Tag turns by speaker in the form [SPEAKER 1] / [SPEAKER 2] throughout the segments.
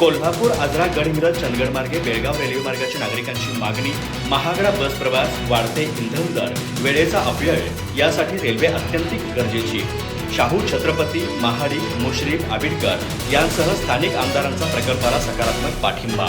[SPEAKER 1] कोल्हापूर आजरा गडहिंग्रज चंदगड मार्गे बेळगाव रेल्वे मार्गाच्या नागरिकांची मागणी महागडा बस प्रवास वाढते इंधन दर वेळेचा अपव्यय यासाठी रेल्वे अत्यंतिक गरजेची शाहू छत्रपती महाडी मुश्रीफ आबिडकर यांसह स्थानिक आमदारांचा प्रकल्पाला सकारात्मक पाठिंबा.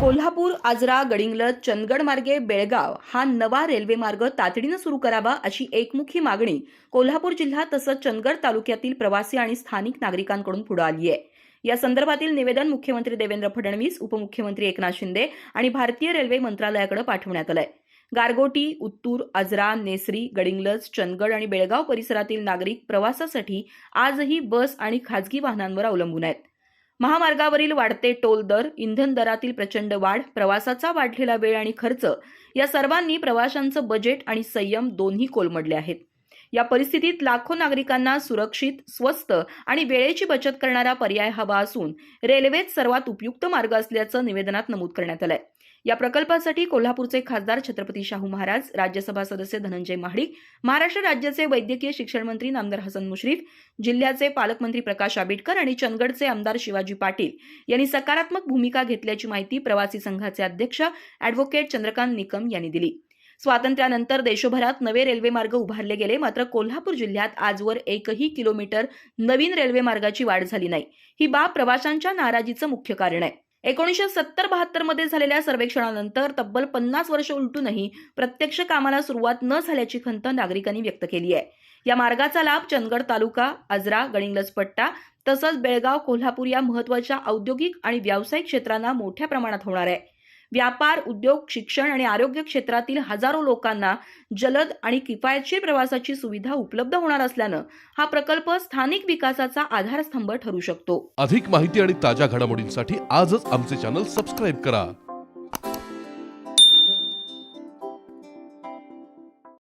[SPEAKER 2] कोल्हापूर आजरा गडिंग्लज चंदगड मार्गे बेळगाव हा नवा रेल्वे मार्ग तातडीनं सुरू करावा अशी एकमुखी मागणी कोल्हापूर जिल्हा तसंच चंदगड तालुक्यातील प्रवासी आणि स्थानिक नागरिकांकडून पुढे आली आहे या संदर्भातील निवेदन मुख्यमंत्री देवेंद्र फडणवीस उपमुख्यमंत्री एकनाथ शिंदे आणि भारतीय रेल्वे मंत्रालयाकडे पाठवण्यात आलंय. गारगोटी उत्तूर आजरा नेसरी गडिंग्लज चंदगड आणि बेळगाव परिसरातील नागरिक प्रवासासाठी आजही बस आणि खाजगी वाहनांवर अवलंबून आहेत. महामार्गावरील वाढते टोल दर इंधन दरातील प्रचंड वाढ प्रवासाचा वाढलेला वेळ आणि खर्च या सर्वांनी प्रवाशांचं बजेट आणि संयम दोन्ही कोलमडले आहेत. या परिस्थितीत लाखो नागरिकांना सुरक्षित स्वस्त आणि वेळेची बचत करणारा पर्याय हवा असून रेल्वेत सर्वात उपयुक्त मार्ग असल्याचं निवेदनात नमूद करण्यात आलंय. या प्रकल्पासाठी कोल्हापूरचे खासदार छत्रपती शाहू महाराज राज्यसभा सदस्य धनंजय महाडिक महाराष्ट्र राज्याचे वैद्यकीय शिक्षण मंत्री नामदार हसन मुश्रीफ जिल्ह्याचे पालकमंत्री प्रकाश आबिटकर आणि चंदगडचे आमदार शिवाजी पाटील यांनी सकारात्मक भूमिका घेतल्याची माहिती प्रवासी संघाचे अध्यक्ष अॅडव्होकेट चंद्रकांत निकम यांनी दिली. स्वातंत्र्यानंतर देशभरात नवे रेल्वे मार्ग उभारले गेले. मात्र कोल्हापूर जिल्ह्यात आजवर एकही किलोमीटर नवीन रेल्वे मार्गाची वाढ झाली नाही. ही बाब प्रवाशांच्या नाराजीचं मुख्य कारण आहे. एकोणीसशे सत्तर बहात्तरमध्ये झालेल्या सर्वेक्षणानंतर तब्बल पन्नास वर्ष उलटूनही प्रत्यक्ष कामाला सुरुवात न झाल्याची खंत नागरिकांनी व्यक्त केली आहे. या मार्गाचा लाभ चंदगड तालुका आजरा गणिंगलजपट्टा तसंच बेळगाव कोल्हापूर या महत्त्वाच्या औद्योगिक आणि व्यावसायिक क्षेत्रांना मोठ्या प्रमाणात होणार आहे. व्यापार उद्योग शिक्षण आणि आरोग्य क्षेत्रातील हजारो लोकांना जलद आणि किफायतशीर प्रवासाची सुविधा उपलब्ध होणार असल्यानं हा प्रकल्प स्थानिक विकासाचा आधारस्तंभ ठरू शकतो.
[SPEAKER 3] अधिक माहिती आणि ताज्या घडामोडींसाठी आजच आमचे चॅनल सबस्क्राईब करा.